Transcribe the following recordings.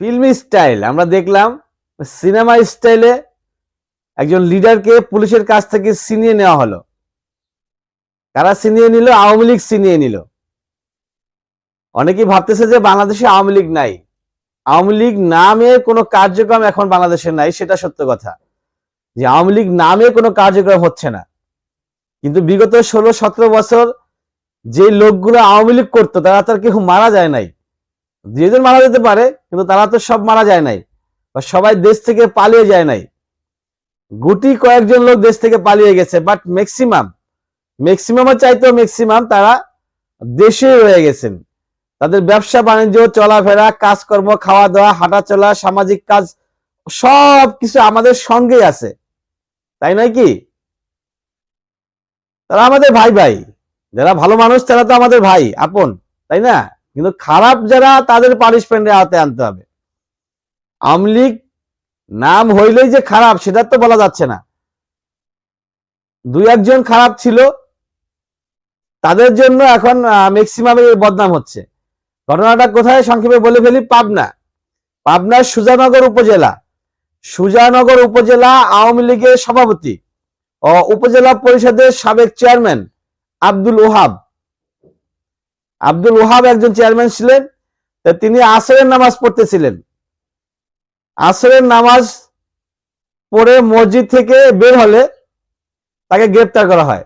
Filmi style. আমরা দেখলাম cinema স্টাইলে একজন লিডারকে পুলিশের কাছ থেকে ছিনিয়ে নেওয়া হলো। কারা ছিনিয়ে নিল? আওয়ামী লীগ ছিনিয়ে নিল। অনেকেই ভাবতেছে যে বাংলাদেশে আওয়ামী লীগ নাই। আওয়ামী লীগ নামে কোনো কার্যক্রম এখন বাংলাদেশে নাই, সেটা সত্য কথা। যে আওয়ামী লীগ নামে কোনো কার্যক্রম হচ্ছে না। কিন্তু বিগত ষোলো সতেরো বছর যে লোকগুলো আওয়ামী লীগ করতো, তারা তার কেউ মারা যায় নাই। দুজন মারা যেতে পারে, কিন্তু তারা তো সব মারা যায় নাই বা সবাই দেশ থেকে পালিয়ে যায় নাই। গুটি কয়েকজন লোক দেশ থেকে পালিয়ে গেছে বাট ম্যাক্সিমাম ম্যাক্সিমামের চাইতেও ম্যাক্সিমাম তারা দেশে রয়ে গেছেন। তাদের ব্যবসা, বাণিজ্য, চলাফেরা, কাজকর্ম খাওয়া দাওয়া হাঁটা চলা সামাজিক কাজ সব কিছু আমাদের সঙ্গেই আছে। তাই নয় কি? তারা আমাদের ভাই ভাই যারা ভালো মানুষ তারা তো আমাদের ভাই, আপন, তাই না? কিন্তু খারাপ যারা, তাদের পানিশমেন্টের আওতায় আনতে হবে। আওয়ামী নাম হইলেই যে খারাপ, সেটা তো বলা যাচ্ছে না। দুই একজন খারাপ ছিল, তাদের জন্য এখন ম্যাক্সিমাম বদনাম হচ্ছে। ঘটনাটা কোথায় সংক্ষেপে বলে ফেলি? পাবনা। পাবনার সুজানগর উপজেলা। সুজানগর উপজেলা আওয়ামী লীগের সভাপতি ও উপজেলা পরিষদের সাবেক চেয়ারম্যান আব্দুল ওহাব। আব্দুল ওহাব একজন চেয়ারম্যান ছিলেন, তা তিনি আসরের নামাজ পড়তেছিলেন। আসরের নামাজ পড়ে মসজিদ থেকে বের হলে তাকে গ্রেপ্তার করা হয়।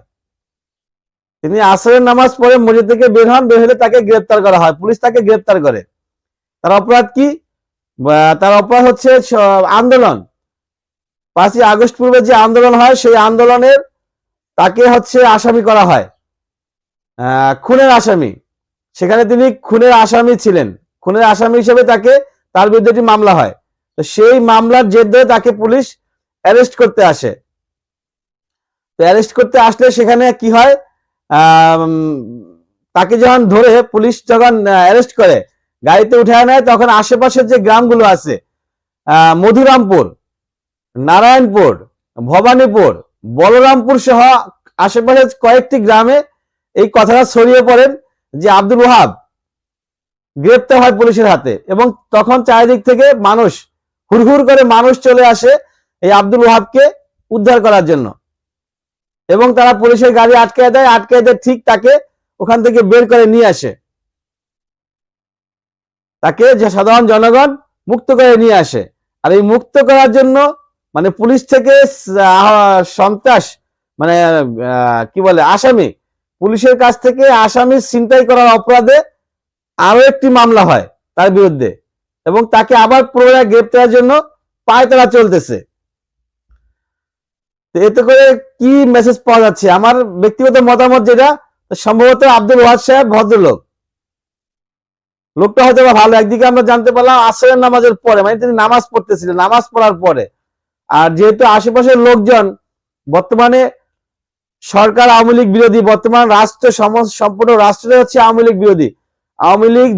তিনি আসরের নামাজ পড়ে মসজিদ থেকে বের হন, বের হলে তাকে গ্রেপ্তার করা হয়। পুলিশ তাকে গ্রেপ্তার করে। তার অপরাধ কি? তার অপরাধ হচ্ছে আন্দোলন। পাঁচই আগস্ট পূর্বে যে আন্দোলন হয়, সেই আন্দোলনের তাকে হচ্ছে আসামি করা হয়। খুনের আসামি। সেখানে তিনি খুনের আসামি ছিলেন। খুনের আসামি হিসেবে তাকে, তার বিরুদ্ধে একটি মামলা হয়। তো সেই মামলার জের ধরে তাকে পুলিশ অ্যারেস্ট করতে আসে। তো অ্যারেস্ট করতে আসলে সেখানে কি হয়? তাকে যখন ধরে পুলিশ যখন অ্যারেস্ট করে, গাড়িতে উঠে নেয় তখন আশেপাশের যে গ্রামগুলো আছে মধুরামপুর, নারায়ণপুর, ভবানীপুর, বলরামপুর সহ আশেপাশের কয়েকটি গ্রামে এই কথাটা ছড়িয়ে পড়েন। যে আব্দুল ওহাব গ্রেপ্তার হয় পুলিশের হাতে এবং তখন চারিদিক থেকে মানুষ, হুড়হুড় করে মানুষ চলে আসে এই আব্দুল ওহাবকে উদ্ধার করার জন্য। এবং তারা পুলিশের গাড়ি আটকে দেয় আটকে দেয় ঠিক তাকে ওখান থেকে বের করে নিয়ে আসে। তাকে যে সাধারণ জনগণ মুক্ত করে নিয়ে আসে। আর এই মুক্ত করার জন্য মানে পুলিশ থেকে সন্ত্রাস মানে কি বলে, আসামি পুলিশের কাছ থেকে আসামি ছিনতাই করার অপরাধে আরও একটি মামলা হয় তার বিরুদ্ধে এবং তাকে আবার পুনরায় গ্রেপ্তারের জন্য পায়তারা চলতেছে। এতে করে কি মেসেজ পাওয়া যাচ্ছে? আমার ব্যক্তিগত মতামত যেটা সম্ভবত আব্দুল ওয়াদ সাহেব ভদ্রলোক। লোকটা হয়তো ভালো, একদিকে আমরা জানতে পারলাম আসরের নামাজের পরে মানে তিনি নামাজ পড়তেছিলেন, নামাজ পড়ার পরে। আর যেহেতু আশেপাশের লোকজন বর্তমানে সরকার আওয়ামী লীগ বিরোধী, বর্তমান রাষ্ট্র সম- সম্পূর্ণ রাষ্ট্রটা হচ্ছে আওয়ামী লীগ বিরোধী। আওয়ামী লীগ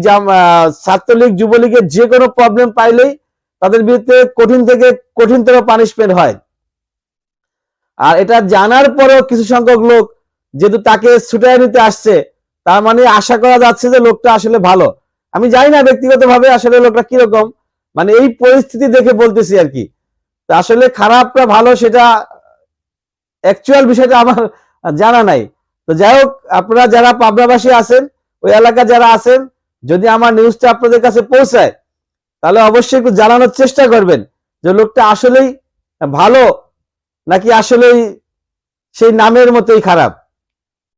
ছাত্রলীগ, যুবলীগের যে কোনো প্রবলেম পাইলেই তাদের বিরুদ্ধে কঠিন থেকে কঠিনতর পানিশমেন্ট হয়। আর এটা জানার পরেও কিছু সংখ্যক লোক যেহেতু তাকে ছুটাই নিতে আসছে, তার মানে আশা করা যাচ্ছে যে লোকটা আসলে ভালো। আমি জানি না ব্যক্তিগতভাবে আসলে লোকটা কীরকম মানে এই পরিস্থিতি দেখে বলতেছি আর কি। আসলে খারাপটা ভালো সেটা অ্যাকচুয়াল বিষয়টা আমার জানা নাই। তো যাই হোক, আপনারা যারা পাবনাবাসী আছেন, ওই এলাকা যারা আছেন, যদি আমার নিউজটা আপনাদের কাছে পৌঁছায়, তাহলে অবশ্যই একটু জানানোর চেষ্টা করবেন যে লোকটা আসলেই ভালো নাকি আসলেই সেই নামের মতোই খারাপ।